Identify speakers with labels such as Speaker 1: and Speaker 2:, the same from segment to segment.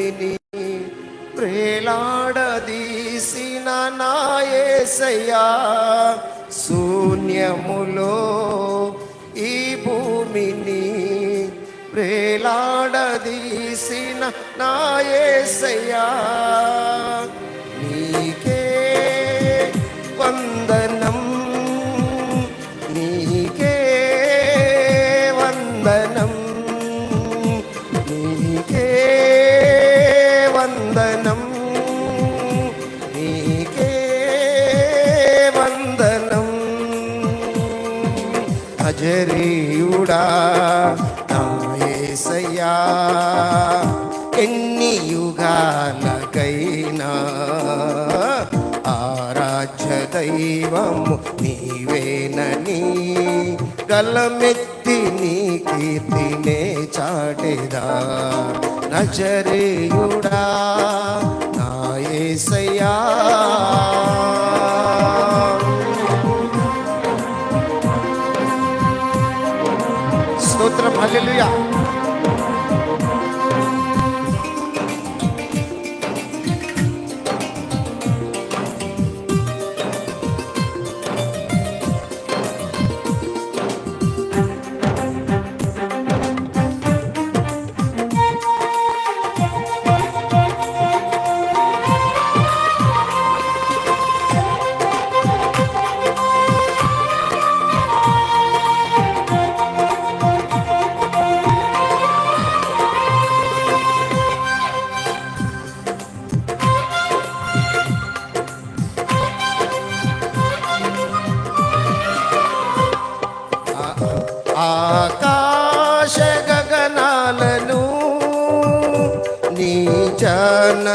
Speaker 1: విని ప్రేలాడదీసిన నాయసయ్యా శూన్యములో ఈ భూమిని ప్రేలాడదీసిన నాయసయ్యా అజరీయుడా నాయసయ్యా ఎన్ని యుగాలకైనా ఆరాధ్య దైవము నీవేనని గలమెత్తి నీ కీర్తినే చాటెదా. నజరేయుడా నాయసయ్యా స్తోత్రం హల్లెలూయా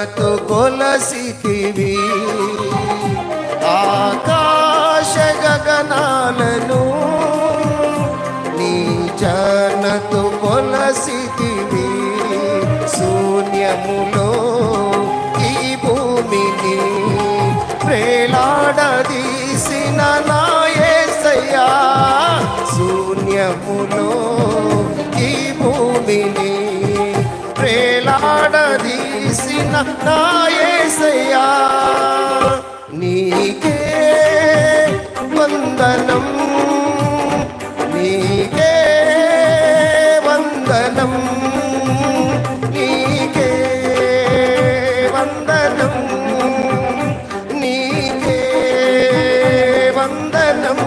Speaker 1: జనతో కొలసితివి. ఆకాశ గగనాలను నీ జనతో కొలసితివి. శూన్యములో ఈ భూమిని ప్రేలాడదీసిన నాయసయ్యా శూన్యములో ప్రేలాడదీసిన నాయసయ్యా నీకే వందనం. నీకే వందనం. నీకే వందనం. నీకే వందనం.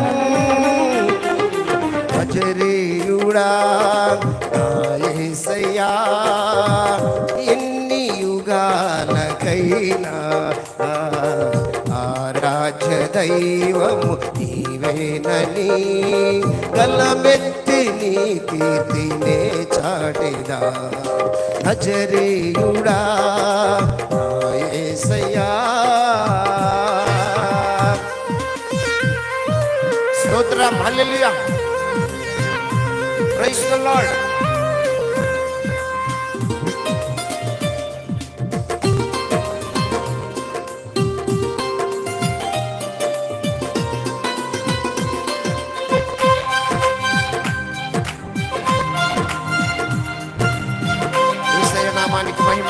Speaker 1: అజరేయుడా నాయసయ్యా ఎన్ని యుగాలకైనా ఆరాధ్య దైవము నీవేనని గలమెత్తి నీ కీర్తినే చాటిదా అజరేయుడా నాయసయ్యా స్తోత్రం హల్లెలూయా ప్రైజ్ ద లార్డ్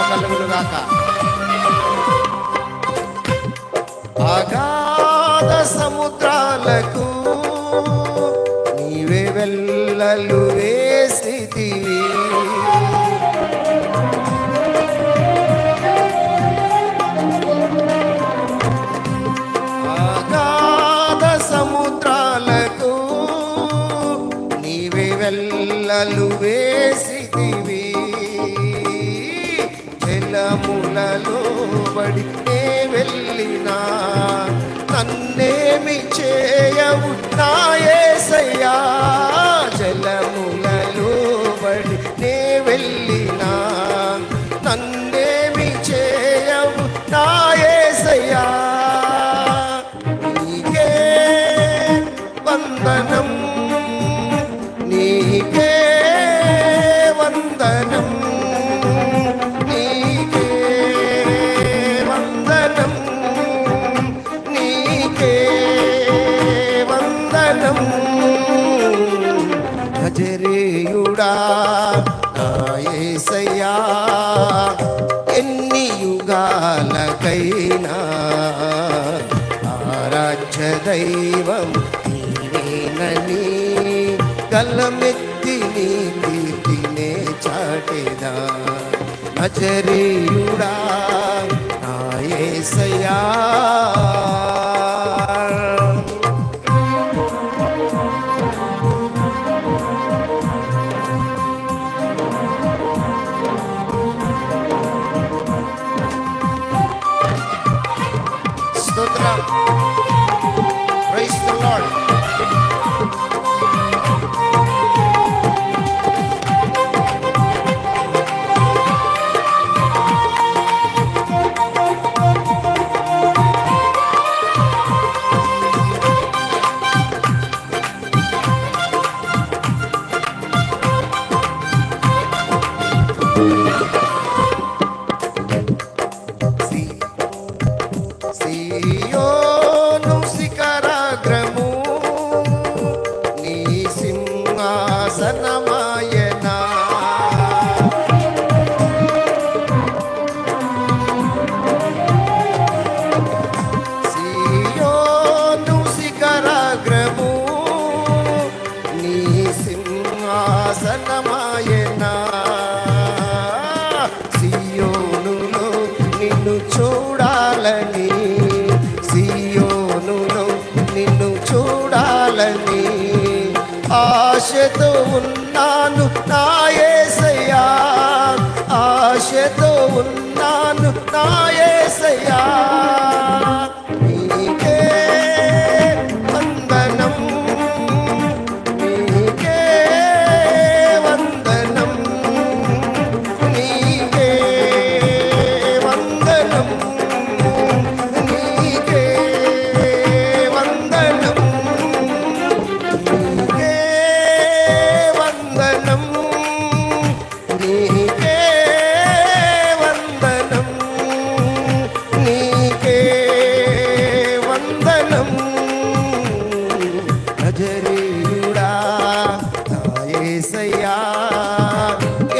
Speaker 1: కలుగులుగాక అగాధ సముద్రాలకు నీవే వెళ్ళలు వేసితివి అగాధ సముద్రాలకు నీవే వెళ్ళలు వేసితివి జలములలో బడి నే వెళ్ళినా నన్నేమి చేయవు నాయసయ్యా గజరేయుడా నాయసయ్యా యుగాలకైనా ఆరాధ్య దైవం నీవేనని గల్లమెత్తి నీ కీర్తినే చాటిదా? నజరీయుడా నా ఆశతో ఉన్నాను నా యేసయ్యా ఆశతో ఉన్నాను నా యేసయ్యా నజరీయుడా నా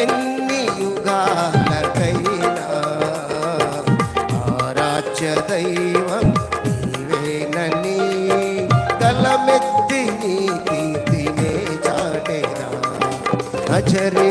Speaker 1: ఎన్ని యుగాలకైనా ఆరాధ్య దైవం నీవేనని చాటేనా. నజరీ